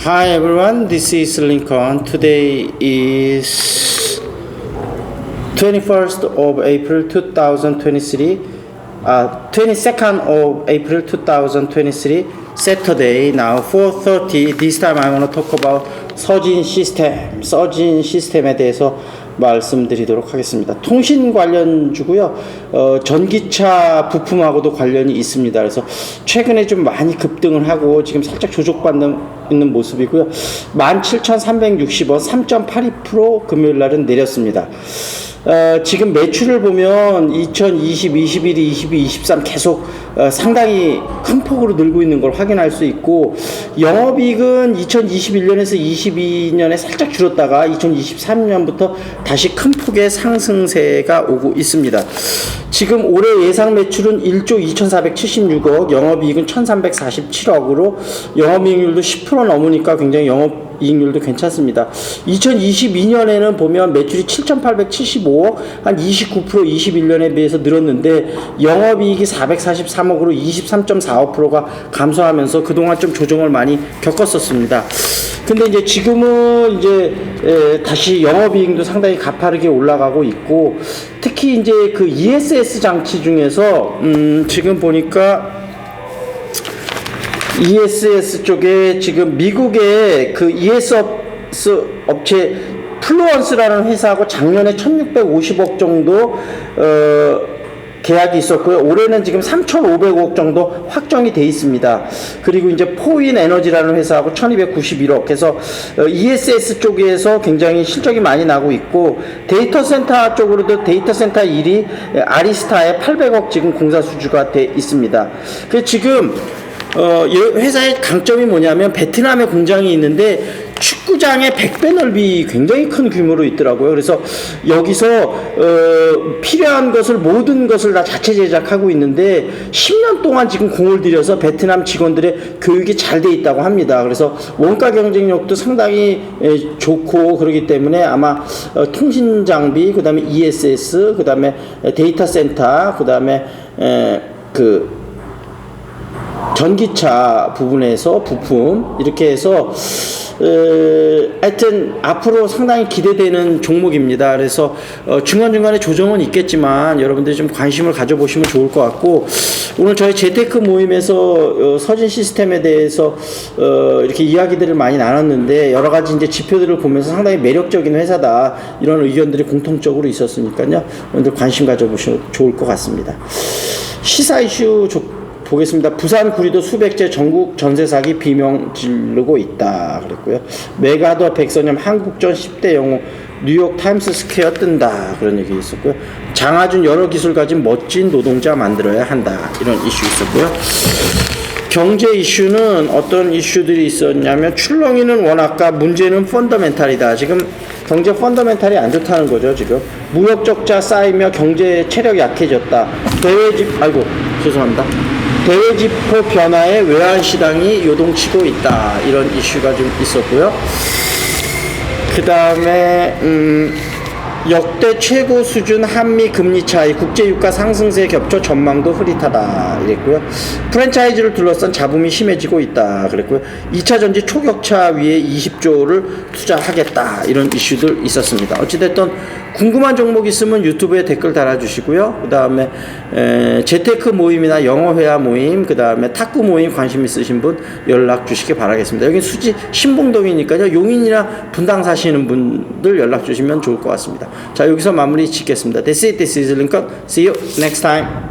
Hi everyone, this is Lincoln. Today is 21st of April 2023, uh, 22nd of April 2023, Saturday, now 4.30. This time I want to talk about 서진 시스템, 서진 시스템에 대해서 말씀드리도록 하겠습니다. 통신 관련주고요. 어, 전기차 부품하고도 관련이 있습니다. 그래서 최근에 좀 많이 급등을 하고 지금 살짝 조족받는 있는 모습이고요. 17,360원 3.82% 금요일 날은 내렸습니다. 어, 지금 매출을 보면 2020, 21, 22, 23 계속 어, 상당히 큰 폭으로 늘고 있는 걸 확인할 수 있고 영업이익은 2021년에서 22년에 살짝 줄었다가 2023년부터 다시 큰 폭의 상승세가 오고 있습니다. 지금 올해 예상 매출은 1조 2,476억, 영업이익은 1,347억으로 영업이익률도 10% 넘으니까 굉장히 영업 이익률도 괜찮습니다. 2022년에는 보면 매출이 7,875억, 한 29% 21년에 비해서 늘었는데 영업이익이 443억으로 23.45%가 감소하면서 그동안 좀 조정을 많이 겪었었습니다. 근데 이제 지금은 이제 에, 다시 영업이익도 상당히 가파르게 올라가고 있고 특히 이제 그 ESS 장치 중에서 음, 지금 보니까 ESS 쪽에 지금 미국의 그 ESS 업체 플루언스라는 회사하고 작년에 1650억 정도 어 계약이 있었고요. 올해는 지금 3,500억 정도 확정이 돼 있습니다. 그리고 이제 포인 에너지라는 회사하고 1,291억. 그래서 어, ESS 쪽에서 굉장히 실적이 많이 나고 있고 데이터 센터 쪽으로도 데이터 센터 1위 아리스타에 800억 지금 공사 수주가 돼 있습니다. 그 지금 어, 이 회사의 강점이 뭐냐면 베트남에 공장이 있는데 축구장의 100배 넓이 굉장히 큰 규모로 있더라고요. 그래서 여기서 어, 필요한 것을 모든 것을 다 자체 제작하고 있는데 10년 동안 지금 공을 들여서 베트남 직원들의 교육이 잘 돼 있다고 합니다. 그래서 원가 경쟁력도 상당히 에, 좋고 그러기 때문에 아마 어, 통신 장비, 그다음에 ESS, 그다음에 데이터 센터, 그다음에 에, 그 전기차 부분에서 부품 이렇게 해서 에, 하여튼 앞으로 상당히 기대되는 종목입니다. 그래서 어, 중간중간에 조정은 있겠지만 여러분들이 좀 관심을 가져보시면 좋을 것 같고 오늘 저희 재테크 모임에서 어, 서진 시스템에 대해서 어, 이렇게 이야기들을 많이 나눴는데 여러 가지 이제 지표들을 보면서 상당히 매력적인 회사다 이런 의견들이 공통적으로 있었으니까요. 여러분들 관심 가져보시면 좋을 것 같습니다. 시사 이슈 조- 보겠습니다. 부산 구리도 수백제 전국 전세 사기 비명 지르고 있다. 그랬고요. 메가더 백선염 한국전 10대 영웅 뉴욕 타임스 스퀘어 뜬다. 그런 얘기 있었고요. 장하준 여러 기술 가진 멋진 노동자 만들어야 한다. 이런 이슈 있었고요. 경제 이슈는 어떤 이슈들이 있었냐면 출렁이는 원화가 문제는 펀더멘탈이다. 지금 경제 펀더멘탈이 안 좋다는 거죠, 지금. 무역 적자 쌓이며 경제 체력이 약해졌다. 대외 집 아이고, 죄송합니다. 대외 지표 변화에 외환 시장이 요동치고 있다. 이런 이슈가 좀 있었고요. 그 다음에 음, 역대 최고 수준 한미 금리 차이, 국제 유가 상승세 겹쳐 전망도 흐릿하다. 이랬고요. 프랜차이즈를 둘러싼 잡음이 심해지고 있다. 그랬고요. 2차 전지 초격차 위에 20조를 투자하겠다. 이런 이슈들 있었습니다. 어찌됐든 궁금한 종목 있으면 유튜브에 댓글 달아주시고요. 그 다음에 재테크 모임이나 영어 회화 모임, 그 다음에 탁구 모임 관심 있으신 분 연락 주시기 바라겠습니다. 여기 수지 신봉동이니까요. 용인이나 분당 사시는 분들 연락 주시면 좋을 것 같습니다. 자 여기서 마무리 짓겠습니다. This is, this is Lincoln. See you next time.